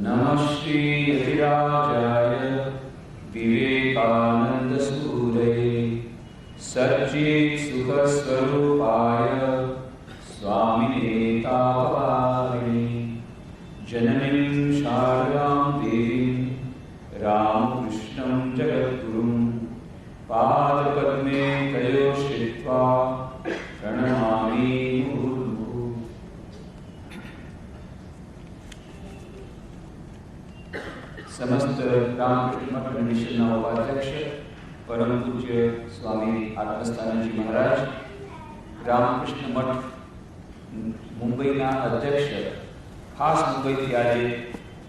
નમઃ શ્રી યતિરાજાય વિવેકાનંદસૂરયે સચ્ચિત સુખ સ્વરૂપાય સ્વામિને તાપવારિણે જનનીં શારદાં દેવીં રામકૃષ્ણં પરમ પૂજ્ય સ્વામી આત્મસ્થાનજી મહારાજ રામકૃષ્ણ મઠ મુંબઈના અધ્યક્ષ ખાસ મુંબઈથી આજે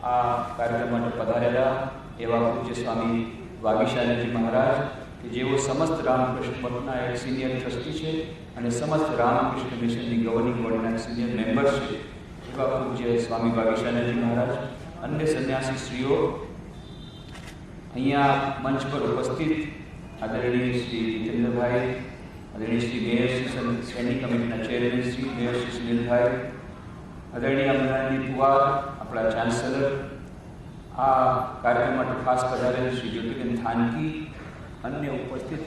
આ કાર્યક્રમ માટે પધારેલા એવા પૂજ્ય સ્વામી વાગીશાનજી મહારાજ કે જેઓ સમસ્ત રામકૃષ્ણ મઠના એક સિનિયર ટ્રસ્ટી છે અને સમસ્ત રામકૃષ્ણ મિશનની ગવર્નિંગ બોર્ડના સિનિયર મેમ્બર છે એવા પૂજ્ય સ્વામી વાગીશાનજી મહારાજ. અન્ય સંન્યાસી શ્રીઓ અહીંયા મંચ પર ઉપસ્થિત આદરણીય શ્રી જીતેન્દ્રભાઈ આદરણીય શ્રી મેયર શ્રી કમિટીના ચેરમેન શ્રી મેયર શ્રી સુનિલભાઈ આદરણીય અમદાવાદની પુવાર આપણા ચાન્સેલર આ કાર્યક્રમ માટે ખાસ પધારેલ શ્રી જ્યોતિબેન થાનકી, અન્ય ઉપસ્થિત,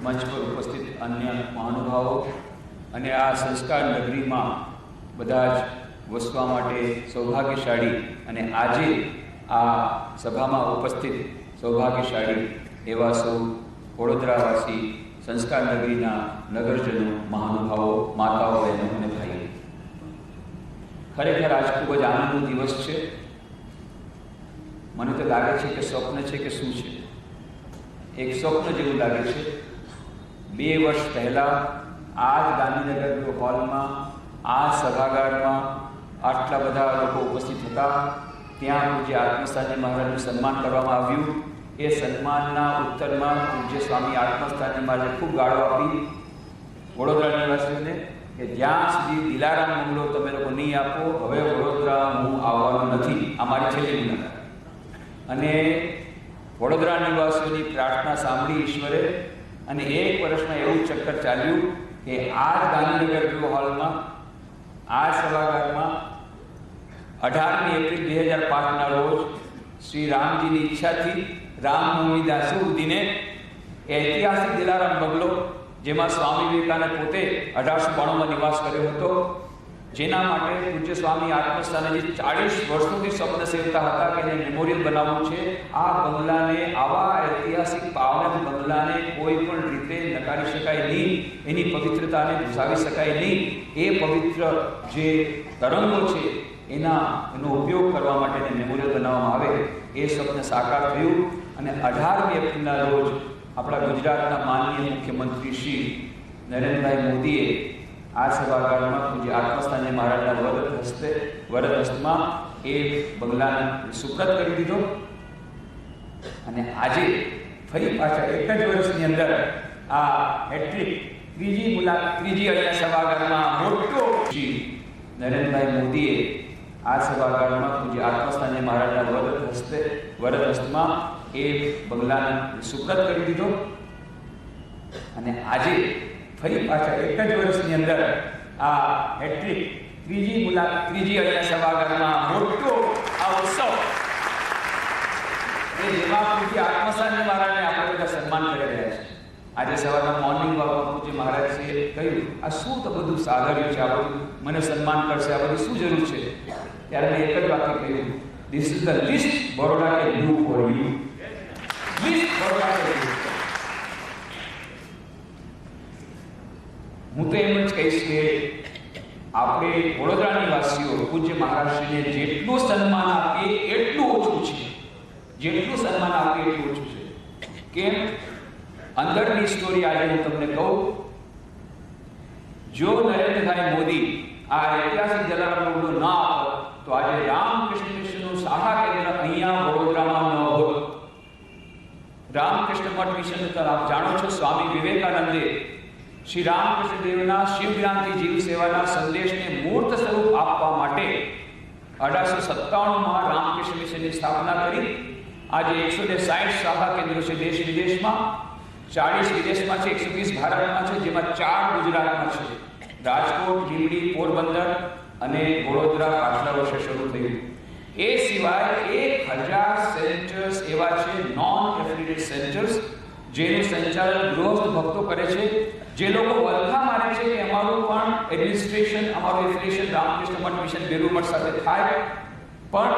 મંચ પર ઉપસ્થિત અન્ય મહાનુભાવો અને આ સંસ્કાર નગરીમાં બધા જ વસવા માટે સૌભાગ્યશાળી અને આજે આ સભામાં ઉપસ્થિત સૌભાગ્યશાળી એવા સૌ વડોદરાવાસી સંસ્કાર નગરીના નગરજનો, મહાનુભાવો, માતાઓ, બહેનો અને ભાઈઓ. ખરેખર આજ ખૂબ જ આનંદનો દિવસ છે. મને તો લાગે છે કે સ્વપ્ન છે કે શું છે? એક સ્વપ્ન જેવું લાગે છે. બે વર્ષ પહેલાં આ જ ગાંધીનગર હોલમાં આ સભાગારમાં આટલા બધા લોકો ઉપસ્થિત હતા. ત્યાં જે આત્મસ્થાનજી મહારાજનું સન્માન કરવામાં આવ્યું એ સન્માનના ઉત્તરમાં પૂજ્ય સ્વામી આત્મસ્થાનજી મહારાજે ખૂબ ગાળો આપી વડોદરા નિવાસીઓને કે જ્યાં સુધી દિલારામ બંગલો તમે લોકો નહીં આપો, હવે વડોદરા હું આવવાનો નથી. આ મારી છેલ્લી મુલાકાત. અને વડોદરા નિવાસીઓની પ્રાર્થના સાંભળી ઈશ્વરે અને એક વર્ષમાં એવું ચક્કર ચાલ્યું કે આ જ ગાંધીનગર વ્યૂ હોલમાં આ સભાગારમાં અઢારમી એપ્રિલ બે હજાર પાંચના રોજ શ્રી રામજીની ઈચ્છાથી રામનવમીના દાસુર દિને ઐતિહાસિક દિલારામ બંગલો, જેમાં સ્વામી વિવેકાનંદ પોતે અઢારસો બાણુંમાં નિવાસ કર્યો હતો, જેના માટે પૂજ્ય સ્વામી આત્મસ્થાને જે ચાળીસ વર્ષોથી સ્વપ્ન સેવતા હતા કે એને મેમોરિયલ બનાવવું છે, આ બંગલાને, આવા ઐતિહાસિક પાવન બંગલાને કોઈ પણ રીતે નકારી શકાય નહીં, એની પવિત્રતાને ભૂસાવી શકાય નહીં. એ પવિત્ર જે તરંગો છે, એના, એનો ઉપયોગ કરવા માટે મેમોરિયલ બનાવવામાં આવે. એ સ્વપ્ન સાકાર થયું. અને અઢારમી એપ્રિલના રોજ આપણા ગુજરાતના માનનીય મુખ્યમંત્રી શ્રી નરેન્દ્રભાઈ મોદીએ આ સભાગારમાં પૂજ્ય આત્મસ્થાને મહારાજના વરદ હસ્તે, વરદ હસ્તમાં એ બંગલાને સુપ્રત કરી દીધો. અને આજે ફરી પાછા એક જ વર્ષની અંદર આ હેટ્રિક ત્રીજી મુલાકાત ત્રીજી અહીંયા સભાગારમાં મોટો શ્રી નરેન્દ્રભાઈ મોદીએ આ સભાગારમાં પૂજ્ય આત્મસ્થાને મહારાજના વરદ હસ્તે, વરદ હસ્તમાં એ બંગલાને સુપ્રત કરી દીધો. અને આજે ફરી પાછા એક જ વર્ષની અંદર આ હેટ્રિક ત્રીજી મુલાકાત ત્રીજી અહીંયા સભાગારમાં મોટો આ ઉત્સવ. એ જેમાં પૂજ્ય આત્મસાની મહારાજને આપણે બધા સન્માન કરી રહ્યા છે. આજે સવારના મોર્નિંગ વોકમાં પૂજ્ય મહારાજશ્રીએ કહ્યું, આ શું તો બધું સાગર્યું છે, આ મને સન્માન કરશે, આ બધું શું જરૂર છે? ત્યારે મેં એક જ વાક્ય કહ્યું this is the list Baroda કે ન્યુ ફોર યુ હું તો એમ જ કહીશ કે આપણે વડોદરાની વાસીઓ પૂજ્ય મહારાષ્ટ્રને જેટલું સન્માન આપીએ, એટલું ઓછું છે. જેટલું સન્માન આપીએ, એટલું ઓછું છે. કેમ? અંદરની સ્ટોરી આજે હું તમને કહું. જો નરેન્દ્રભાઈ મોદી આ ઐતિહાસિક જલારામ બંગલો ના આપો, તો આજે રામકૃષ્ણ મિશનનું શાખા કેન્દ્ર અહીંયા વડોદરામાં ન હોત રામકૃષ્ણ મઠ મિશન તો આપ જાણો છો સ્વામી વિવેકાનંદે શ્રી રામકૃષ્ણ દેવના શિવક્રાંતિ જીવ સેવાના સંદેશને મૂર્ત સ્વરૂપ આપવા માટે અઢારસો સત્તાણુંમાં રામકૃષ્ણ મિશનની સ્થાપના કરી. આજે એકસો ને સાઠ શાખા કેન્દ્રો છે દેશ વિદેશમાં, ચાળીસ વિદેશમાં છે, એકસો વીસ ભારતમાં છે, જેમાં ચાર ગુજરાતમાં છે. રાજકોટ, લીંબડી, પોરબંદર અને વડોદરા પાછલા વર્ષે શરૂ થયું. એ સિવાય એક હજાર સેન્ટર્સ એવા છે નોન એફિલિયેટેડ સેન્ટર્સ જેનું સંચાલન ગૃહસ્થ ભક્તો કરે છે, જે લોકો વલખા મારે છે કે અમારું પણ એડમિનિસ્ટ્રેશન અમારું એફિલિએશન રામકૃષ્ણ મઠ મિશન બેરુમઠ સાથે થાય. પણ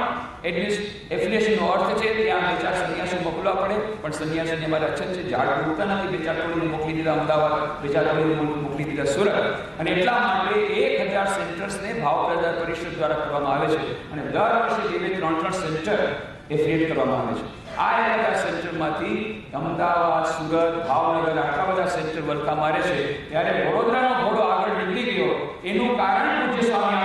એફિલિએશનનો અર્થ છે ત્યાં બે ચાર સંન્યાસી મોકલવા પડે, પણ સંન્યાસીની અમારે અછત છે, ઝાડ ઉગતા નથી, બે ચાર મોકલી દીધા અમદાવાદ, બે ચાર મોકલી દીધા સુરત. અને એટલા માટે એક હજાર સેન્ટર્સને ભાવ પ્રદાન પરિષદ દ્વારા કરવામાં આવે છે. અને દર વર્ષે બે ત્રણ ત્રણ સેન્ટર એફિલિએટ કરવામાં આવે છે. આ હજાર સેન્ટરમાંથી અમદાવાદ, સુરત, ભાવનગર, આટલા બધા સેન્ટર વલખા મારે છે, ત્યારે વડોદરાનો ઘોડો આગળ નીકળી ગયો. એનું કારણ પૂજ્ય સ્વામી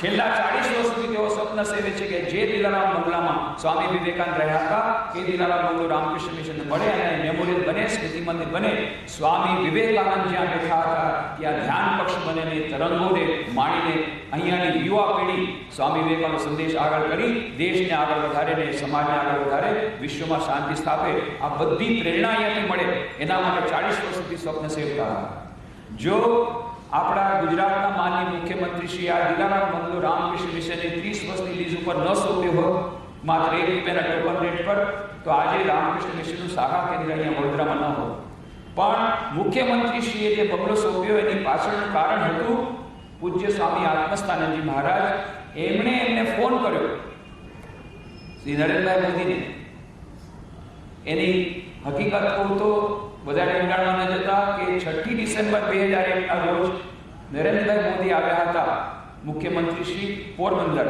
છેલ્લા ચાલીસ વર્ષ સુધી તેઓ સ્વપ્ન સેવે છે કે જે દિલારામ બંગલામાં સ્વામી વિવેકાનંદ રહ્યા હતા, એ દિલારામ બંગલો રામકૃષ્ણ મિશન મળે અને મેમોરિયલ બને, સ્મૃતિ મંદિર બને, સ્વામી વિવેકાનંદ જ્યાં બેઠા હતા, ત્યાં ધ્યાન પક્ષ બને ને તરંગોને માણીને અહીંયાની યુવા પેઢી સ્વામી વિવેકાનંદ સંદેશ આગળ કરી, દેશને આગળ વધારે ને સમાજને આગળ વધારે, વિશ્વમાં શાંતિ સ્થાપે. આ બધી પ્રેરણા અહીંયાથી મળે. એના માટે ચાલીસ વર્ષ સુધી સ્વપ્ન સેવતા જો આપણા ગુજરાતના માનનીય મુખ્યમંત્રી શ્રી આ દિલારામ બંગલો રામકૃષ્ણ મિશને ત્રીસ વર્ષની લીઝ ઉપર ન સોંપ્યો હોય માત્ર એક રૂપિયાના ટોકન રેટ પર, તો આજે રામકૃષ્ણ મિશનનું શાખા કેન્દ્ર અહીંયા વડોદરામાં ન હોય પણ મુખ્યમંત્રી શ્રીએ જે બંગલો સોંપ્યો એની પાછળનું કારણ હતું પૂજ્ય સ્વામી આત્મસ્થાનંદજી મહારાજ. એમણે એમને ફોન કર્યો, શ્રી નરેન્દ્રભાઈ મોદીને. એની હકીકત કહું તો બધાને ઊંડાણમાં ન જતા કે છઠ્ઠી ડિસેમ્બર બે હજાર એકના રોજ નરેન્દ્રભાઈ મોદી આવ્યા હતા મુખ્યમંત્રી શ્રી પોરબંદર.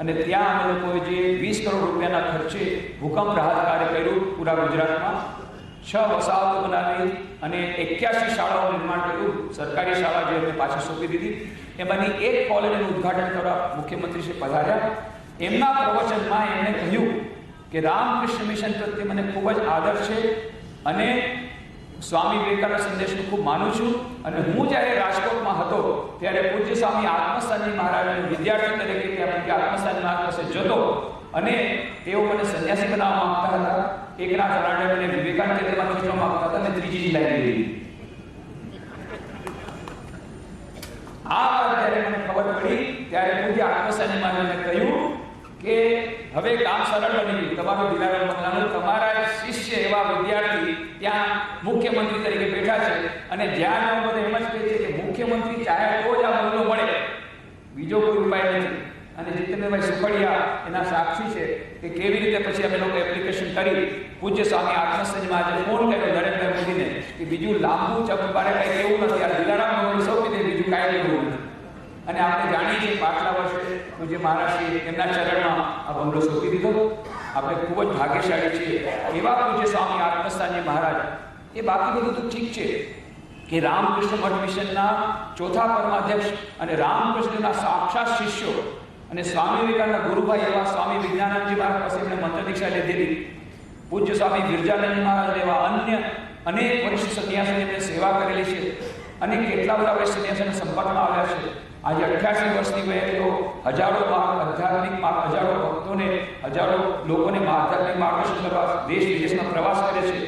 અને ત્યાં અમે લોકોએ જે વીસ કરોડ રૂપિયાના ખર્ચે ભૂકંપ રાહત કાર્ય કર્યું પૂરા ગુજરાતમાં. છ વસાહતો બનાવી અને એક્યાસી શાળાઓ નિર્માણ કર્યું. સરકારી શાળા જે અમે પાછી સોંપી દીધી. એમાંની એક કોલેજનું ઉદ્ઘાટન કરવા મુખ્યમંત્રી શ્રી પધાર્યા. એમના પ્રવચનમાં એમણે કહ્યું કે રામકૃષ્ણ મિશન પ્રત્યે મને ખૂબ જ આદર છે. અને સ્વામી વિવેકાનંદ સંદેશને ખૂબ માનું છું અને હું જ્યારે રાજકોટમાં હતો, ત્યારે પૂજ્ય સ્વામી આત્મસ્થાનજી મહારાજનો વિદ્યાર્થી તરીકે ત્યાં પૂજ્ય આત્મસ્થાનજી મહારાજ પાસે જતો અને તેઓ મને સંન્યાસી બનાવવા માંગતા હતા. એકનાથ રાણે મને વિવેકાનંદ કેન્દ્રમાં ખેંચવા માંગતા હતા અને ત્રીજી લઈ લીધી. આ વાત જ્યારે મને ખબર પડી, ત્યારે પૂજ્ય આત્મસ્થાનજી મહારાજને કહ્યું કે હવે કામ સરળ બની ગયું. તમારું દિલારામ બંગલાનું તમારા શિષ્ય એવા વિદ્યાર્થી ત્યાં મુખ્યમંત્રી તરીકે બેઠા છે અને જ્યાં બધે એમ જ કહે છે કે મુખ્યમંત્રી ચાહે તો જ આ બંગલો મળે. બીજો કોઈ ઉપાય નથી. અને જીતેન્દ્રભાઈ સુખડિયા, એના સાક્ષી છે કે કેવી રીતે પછી અમે લોકો એપ્લિકેશન કરી. પૂજ્ય સ્વામી આત્મસંજમાં આજે ફોન કર્યો નરેન્દ્ર મોદીને કે બીજું લાંબુ ચપ મારે કંઈ એવું નથી. આ દિલારામ બંગલો સૌથી બીજું કાંઈ એવું નથી. અને આપણે જાણીએ છીએ પાછલા વર્ષે પૂજ્ય મહારાજશ્રી એમના ચરણમાં આ બંગલો સોંપી દીધો. આપણે ખૂબ જ ભાગ્યશાળી છીએ. એવા પૂજ્ય સ્વામી આત્મસ્થાનજી મહારાજ, એ બાકી બધું તો ઠીક છે કે રામકૃષ્ણ મઠ મિશનના ચોથા પરમાધ્યક્ષ અને રામકૃષ્ણના સાક્ષાત શિષ્યો અને સ્વામી વિવેકાનંદના ગુરુભાઈ એવા સ્વામી વિજ્ઞાનંદજી મહારાજ પાસે એમણે મંત્ર દીક્ષા લીધેલી પૂજ્ય સ્વામી ગિરજાનંદજી મહારાજ એવા અન્ય અનેક વરિષ્ઠ સન્યાસીની સેવા કરેલી છે. અને કેટલા બધા વરિષ્ઠ સન્યાસીના સંપર્કમાં આવ્યા છે. આજે અઠ્યાસી વર્ષની વયે તેઓ હજારો આધ્યાત્મિક હજારો ભક્તોને, હજારો લોકોને આધ્યાત્મિક માર્ગદર્શન કરવા દેશ વિદેશમાં પ્રવાસ કરે છે.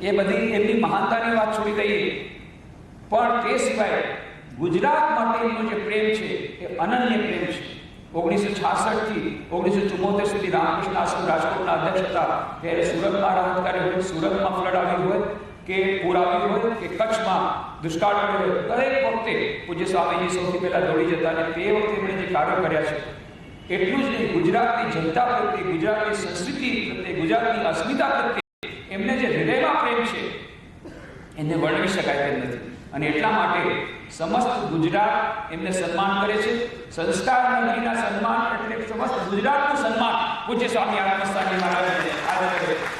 એ બધી એમની મહાનતાની વાત છોડી દઈએ. પણ તે સિવાય ગુજરાત માટે જે પ્રેમ છે, એ અનન્ય પ્રેમ છે. ઓગણીસો છાસઠથી ઓગણીસો ચુમ્મોતેર સુધી રામકૃષ્ણ આશ્રમ રાજકોટના અધ્યક્ષ હતા. ત્યારે સુરતમાં રાહત કાર્ય હોય, સુરતમાં ફ્લડ આવ્યું હોય કે પૂર હોય કે કચ્છમાં દુષ્કાળ પડ્યો દરેક વખતે પૂજ્ય સ્વામીજી સૌથી પહેલા દોડી જતા અને તે વખતે એમણે જે કાર્યો કર્યા છે, એટલું જ નહીં, ગુજરાતની જનતા પ્રત્યે, ગુજરાતની સંસ્કૃતિ પ્રત્યે, ગુજરાતની અસ્મિતા પ્રત્યે એમને જે હૃદયમાં પ્રેમ છે, એને વર્ણવી શકાય તેમ નથી. અને એટલા માટે સમસ્ત ગુજરાત એમને સન્માન કરે છે. સંસ્કાર મંત્રીના સન્માન એટલે સમસ્ત ગુજરાતનું સન્માન પૂજ્ય સ્વામી આત્મસ્થાની મહારાજ આજે કરે છે